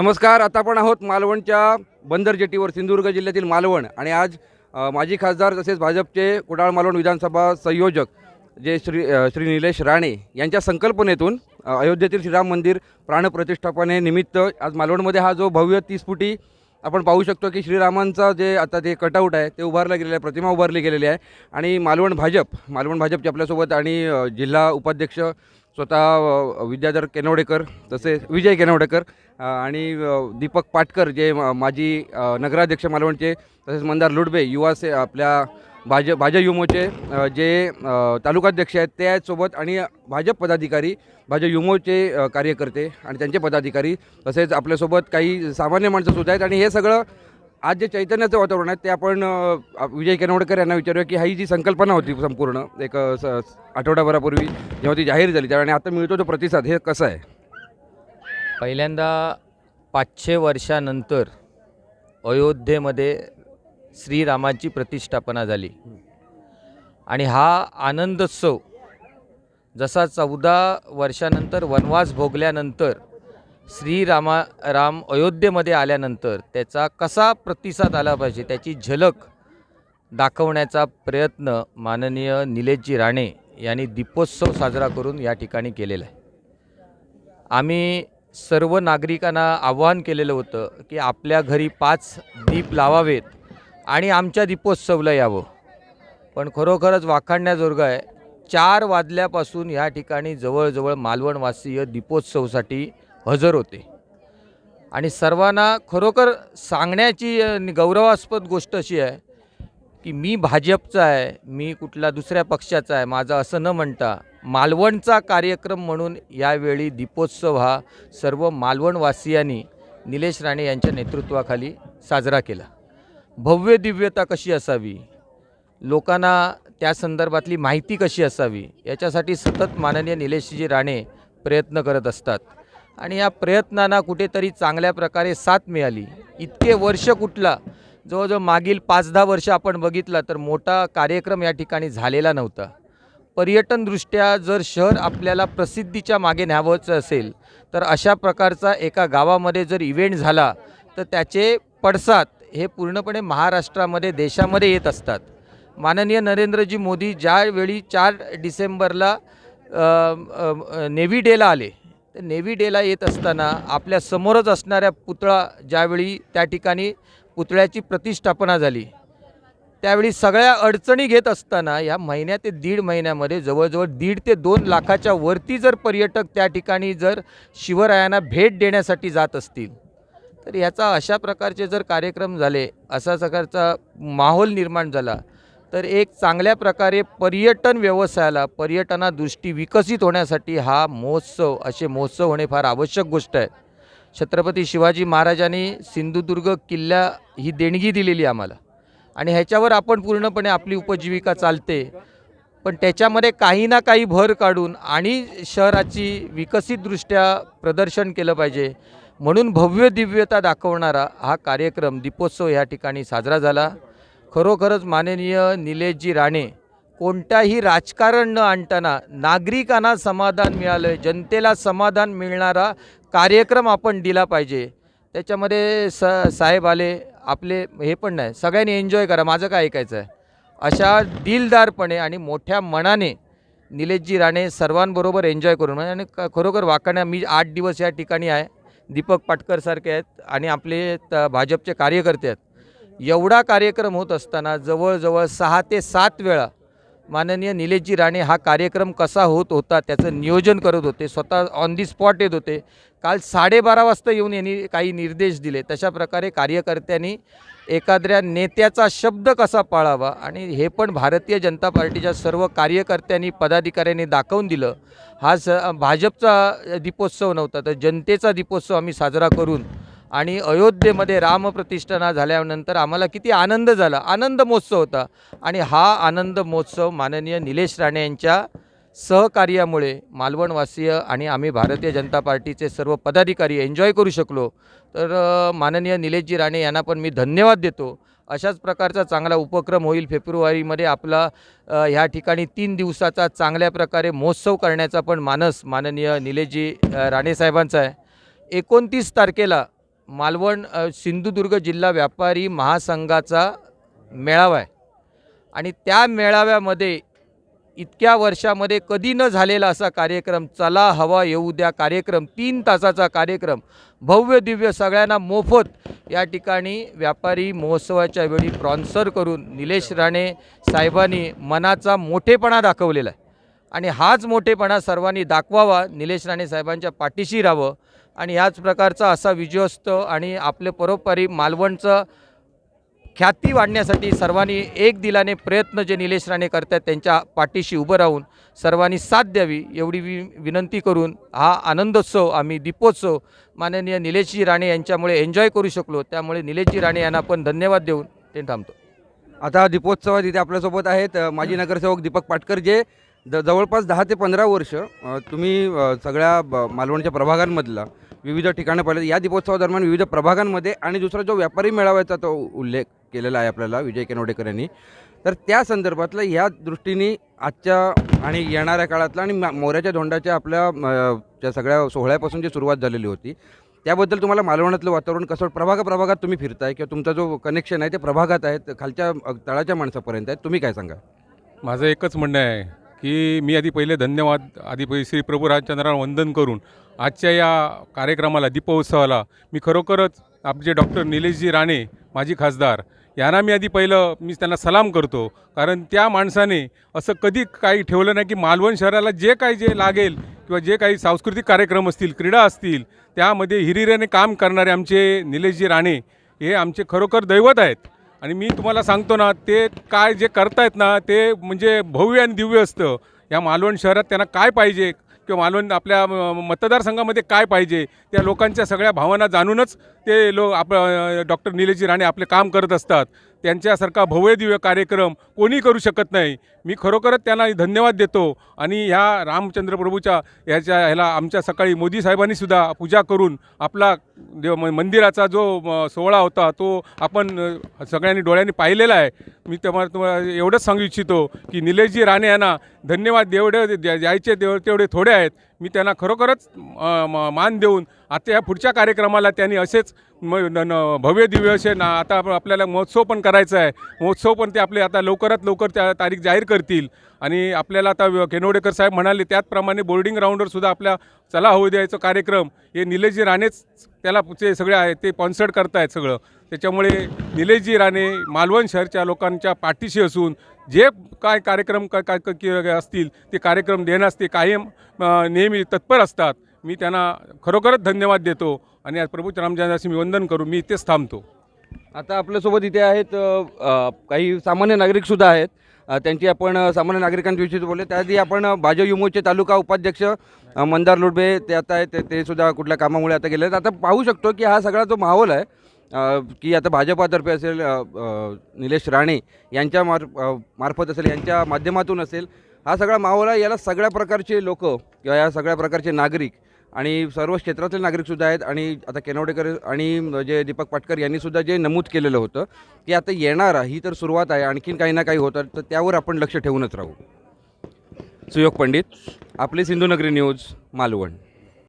नमस्कार आता आपण आहोत मालवणच्या बंदर जेटीवर सिंधुदुर्ग जिल्ह्यातील मालवण. आणि आज माजी खासदार तसेच भाजपचे कुडाळ मालवण विधानसभा संयोजक जे श्री श्री निलेश राणे यांच्या संकल्पनेतून अयोध्येतील श्रीराम मंदिर प्राणप्रतिष्ठापनेनिमित्त आज मालवणमध्ये हा जो भव्य तीस फुटी आपण पाहू शकतो की श्रीरामांचा जे आता ते कटआउट आहे ते उभारलं गेलेलं आहे प्रतिमा उभारली गेलेली आहे. आणि मालवण भाजप मालवण भाजपचे आपल्यासोबत आणि जिल्हा उपाध्यक्ष स्वतः विद्याधर केनवडेकर तसेच विजय केनवडेकर आणि दीपक पाटकर जे माजी नगराध्यक्ष मालवणचे तसेच मंदार लुडबे युवा से आपल्या भाज भाजप युमोचे जे तालुकाध्यक्ष आहेत त्यासोबत आणि भाजप पदाधिकारी भाजप युमोचे कार्यकर्ते आणि त्यांचे पदाधिकारी तसेच आपल्यासोबत काही सामान्य माणसं सुद्धा आहेत आणि हे सगळं आज जे चैतन्याचं वातावरण आहे ते आपण विजय केनवडकर यांना विचारूया की ही जी संकल्पना होती संपूर्ण एक स- आठवड्याभरापूर्वी जेव्हा ती जाहीर झाली त्यावेळी आणि आता मिळतो तो प्रतिसाद हे कसं आहे? पहिल्यांदा पाचशे वर्षानंतर अयोध्येमध्ये श्रीरामाची प्रतिष्ठापना झाली. आणि हा आनंदोत्सव जसा चौदा वर्षानंतर वनवास भोगल्यानंतर श्रीरामा राम अयोध्येमध्ये आल्यानंतर त्याचा कसा प्रतिसाद आला पाहिजे त्याची झलक दाखवण्याचा प्रयत्न माननीय निलेशजी राणे यांनी दीपोत्सव साजरा करून या ठिकाणी केलेला आहे. आम्ही सर्व नागरिकांना आवाहन केलेलं होतं की आपल्या घरी पाच दीप लावावेत आणि आमच्या दीपोत्सवला यावं. पण खरोखरच वाखाणण्याजोगं आहे. चार वाजल्यापासून ह्या ठिकाणी जवळजवळ मालवणवासीय दीपोत्सवसाठी हजर होते. आणि सर्वांना खरोखर सांगण्याची गौरवास्पद गोष्ट अशी आहे की मी भाजपचा आहे मी कुठल्या दुसऱ्या पक्षाचा आहे माझं असं न म्हणता मालवणचा कार्यक्रम म्हणून यावेळी दीपोत्सव हा सर्व मालवणवासियांनी निलेश राणे यांच्या नेतृत्वाखाली साजरा केला. भव्य दिव्यता कशी असावी? लोकांना त्या संदर्भातली माहिती कशी असावी? याच्यासाठी सतत माननीय निलेशजी राणे प्रयत्न करत असतात. आणि या प्रयत्नांना कुठेतरी चांगल्या प्रकारे साथ मिळाली. इतके वर्ष कुठला? जवळजवळ मागील पाच दहा वर्ष आपण बघितला तर मोठा कार्यक्रम या ठिकाणी झालेला नव्हता. पर्यटनदृष्ट्या जर शहर आपल्याला प्रसिद्धीच्या मागे न्यावंचं असेल तर अशा प्रकारचा एका गावामध्ये जर इव्हेंट झाला तर त्याचे पडसाद हे पूर्णपणे महाराष्ट्रामध्ये देशामध्ये येत असतात. माननीय नरेंद्रजी मोदी ज्यावेळी चार डिसेंबरला नेव्ही डेला आले तर नेव्ही डेला येत असताना आपल्या समोरच असणाऱ्या पुतळा ज्यावेळी त्या ठिकाणी पुतळ्याची प्रतिष्ठापना झाली त्यावेळी सगळ्या अडचणी घेत असताना या महिन्या ते दीड महिन्यामध्ये जवळजवळ दीड ते दोन लाखाच्या वरती जर पर्यटक त्या ठिकाणी जर शिवरायांना भेट देण्यासाठी जात असतील तर याचा अशा प्रकारचे जर कार्यक्रम झाले असा प्रकारचा माहोल निर्माण झाला तर एक चांगल्या प्रकारे पर्यटन व्यवसायाला पर्यटनादृष्टी विकसित होण्यासाठी हा महोत्सव असे महोत्सव होणे फार आवश्यक गोष्ट आहे. छत्रपती शिवाजी महाराजांनी सिंधुदुर्ग किल्ला ही देणगी दिलेली आम्हाला. आणि ह्याच्यावर आपण पूर्णपणे आपली उपजीविका चालते. पण त्याच्यामध्ये काही ना काही भर काढून आणि शहराची विकसितदृष्ट्या प्रदर्शन केलं पाहिजे. म्हणून भव्य दिव्यता दाखवणारा हा कार्यक्रम दीपोत्सव या ठिकाणी साजरा झाला. खरोखरच माननीय निलेशजी राणे कोणताही राजकारण न आणताना नागरिकांना समाधान मिळालं जनतेला समाधान मिळणारा कार्यक्रम आपण दिला पाहिजे. त्याच्यामध्ये स साहेब आले आपले हे पण नाही सगळ्यांनी एन्जॉय करा माझं काय ऐकायचं आहे अशा दिलदारपणे आणि मोठ्या मनाने निलेशजी राणे सर्वांबरोबर एन्जॉय करून म्हणजे आणि खरोखर वाकण्या मी आठ दिवस या ठिकाणी आहे दीपक पाटकरसारखे आहेत आणि आपले त भाजपचे कार्यकर्ते आहेत. एवढा कार्यक्रम होत असताना जवळजवळ सहा ते सात वेळा माननीय निलेशजी राणे हा कार्यक्रम कसा होत होता त्याचं नियोजन करत होते स्वतः ऑन दी स्पॉट येत होते काल साडेबारा वाजता येऊन यांनी काही निर्देश दिले. तशा प्रकारे कार्यकर्त्यांनी एखाद्या नेत्याचा शब्द कसा पाळावा आणि हे पण भारतीय जनता पार्टीच्या सर्व कार्यकर्त्यांनी पदाधिकाऱ्यांनी दाखवून दिलं. हा स भाजपचा दीपोत्सव नव्हता तर जनतेचा दीपोत्सव आम्ही साजरा करून आणि अयोध्येमध्ये रामप्रतिष्ठाना झाल्यानंतर आम्हाला किती आनंद झाला. आनंद महोत्सव होता आणि हा आनंद महोत्सव माननीय निलेश राणे यांच्या सहकार्यामुळे मालवणवासीय आणि आम्ही भारतीय जनता पार्टीचे सर्व पदाधिकारी एन्जॉय करू शकलो. तर माननीय निलेशजी राणे यांना पण मी धन्यवाद देतो. अशाच प्रकारचा चांगला उपक्रम होईल फेब्रुवारीमध्ये आपला ह्या ठिकाणी तीन दिवसाचा चांगल्या प्रकारे महोत्सव करण्याचा पण मानस माननीय निलेशजी राणेसाहेबांचा आहे. एकोणतीस तारखेला मालवण सिंधुदुर्ग जिल्हा व्यापारी महासंघाचा मेळावा आहे. आणि त्या मेळाव्यामध्ये इतक्या वर्षामध्ये कधी न झालेला असा कार्यक्रम चला हवा येऊ द्या कार्यक्रम तीन तासाचा कार्यक्रम भव्य दिव्य सगळ्यांना मोफत. या ठिकाणी व्यापारी महोत्सवाच्या वेळी प्रॉन्सर करून निलेश राणे साहेबांनी मनाचा मोठेपणा दाखवलेला आहे. आणि हाच मोठेपणा सर्वांनी दाखवावा निलेश राणे साहेबांच्या पाठीशी राहावं. आणि याच प्रकारचा असा विजयोत्सव आणि आपले परोपरी मालवणचं ख्याती वाढण्यासाठी सर्वांनी एक दिलाने प्रयत्न जे निलेश राणे करतात त्यांच्या पाठीशी उभं राहून सर्वांनी साथ द्यावी एवढी वि विनंती करून हा आनंदोत्सव आम्ही दीपोत्सव माननीय निलेशजी राणे यांच्यामुळे एन्जॉय करू शकलो. त्यामुळे निलेशजी राणे यांना पण धन्यवाद देऊन ते थांबतो. आता दीपोत्सवात इथे आपल्यासोबत आहेत. माजी नगरसेवक दीपक पाटकर जे द जवळपास दहा ते पंधरा वर्ष तुम्ही सगळ्या मालवणच्या प्रभागांमधला विविध ठिकाणं पाहिले या दीपोत्सवादरम्यान विविध प्रभागांमध्ये आणि दुसरा जो व्यापारी मेळाव्याचा तो उल्लेख केलेला आहे आपल्याला विजय केनोडेकर यांनी. तर त्या संदर्भातलं ह्या दृष्टीने आजच्या आणि येणाऱ्या काळातला आणि मोऱ्याच्या धोंडाच्या आपल्या ज्या त्या सगळ्या सोहळ्यापासून जी सुरुवात झालेली होती त्याबद्दल तुम्हाला मालवणातलं वातावरण कसं प्रभाग प्रभागात तुम्ही फिरताय किंवा तुमचा जो कनेक्शन आहे ते प्रभागात आहेत खालच्या तळाच्या माणसापर्यंत आहेत तुम्ही काय सांगा माझं एकच म्हणणं आहे की मी आधी पहिले धन्यवाद आधी पहिले श्री प्रभू रामचंद्राला वंदन करून आजच्या या कार्यक्रमाला दीपोत्सवाला मी खरोखरच आपले डॉक्टर निलेशजी राणे माजी खासदार यांना मी आधी पहिलं मी त्यांना सलाम करतो. कारण त्या माणसाने असं कधी काही ठेवलं नाही की मालवण शहराला जे काही जे लागेल किंवा जे काही सांस्कृतिक कार्यक्रम असतील क्रीडा असतील त्यामध्ये हिरिऱ्याने काम करणारे आमचे निलेशजी राणे हे आमचे खरोखर दैवत आहेत. आणि मी तुम्हाला सांगतो ना ते काय जे करतायत ना ते म्हणजे भव्य आणि दिव्य असतं. या मालवण शहरात त्यांना काय पाहिजे? किंवा मालवण आपल्या मतदारसंघामध्ये काय पाहिजे त्या लोकांच्या सगळ्या भावना जाणूनच ते लोक आप डॉक्टर निलेजी राणे आपले काम करत असतात. त्यांच्यासारखा भव्य दिव्य कार्यक्रम कोणी करू शकत नाही. मी खरोखरच त्यांना धन्यवाद देतो आणि ह्या रामचंद्र प्रभूच्या ह्याच्या ह्याला आमच्या सकाळी मोदी साहेबांनीसुद्धा पूजा करून आपला देव म- मंदिराचा जो म, सोहळा होता तो आपण सगळ्यांनी डोळ्यांनी पाहिलेला आहे. मी तुम्हाला तुम्हाला एवढंच सांगू इच्छितो की निलेशजी राणे यांना धन्यवाद जेवढे द्या- द्यायचे देव तेवढे थोडे आहेत. मी त्यांना खरोखरच म- मान देऊन आता या पुढच्या कार्यक्रमाला त्यांनी असेच म न- भव्य दिव्य असे ना आता आपल्याला महोत्सव पण करायचा आहे. महोत्सव पण ते आपले आता लवकरात लवकर त्या तारीख जाहीर करतील. आणि आपल्याला आता व- केनवडेकर साहेब म्हणाले त्याचप्रमाणे बोर्डिंग राऊंडवर सुद्धा आपल्या चला होऊ द्यायचं कार्यक्रम. हे निलेशजी राणेच त्याला ते सगळे आहे ते स्पॉन्सर्ड करतायत सगळं. त्याच्यामुळे निलेशजी राणे मालवण शहरच्या लोकांच्या पाठीशी असून जे काय कार्यक्रम काय काय असतील ते कार्यक्रम देण्यास ते कायम नेहमी तत्पर असतात. मी त्यांना खरोखरच धन्यवाद देतो आणि आज प्रभू रामचंद्राशी मी वंदन करून मी इथेच थांबतो. आता आपल्यासोबत इथे आहेत काही सामान्य नागरिकसुद्धा आहेत. त्यांची आपण सामान्य नागरिकांविषयी बोलले. त्याआधी आपण भाजप युमोचे तालुका उपाध्यक्ष मंदार लोडबे ते आता आहेत ते- ते सुद्धा कुठल्या कामामुळे आता गेले आहेत आता पाहू शकतो की हा सगळा जो माहोल आहे की आता भाजपातर्फे असेल निलेश राणे यांच्या मार मार्फत असेल यांच्या माध्यमातून असेल हा सगळा माहोल आहे. याला सगळ्या प्रकारचे लोक किंवा या सगळ्या प्रकारचे नागरिक आणि सर्व क्षेत्रातले नागरिकसुद्धा आहेत आणि आता केनवडेकर आणि जे दीपक पाटकर यांनीसुद्धा जे नमूद केलेलं होतं की आता येणार ही तर सुरुवात आहे आणखीन काही ना काही होतं तर त्यावर आपण लक्ष ठेवूनच राहू. सुयोग पंडित आपली सिंधुनगरी न्यूज मालवण.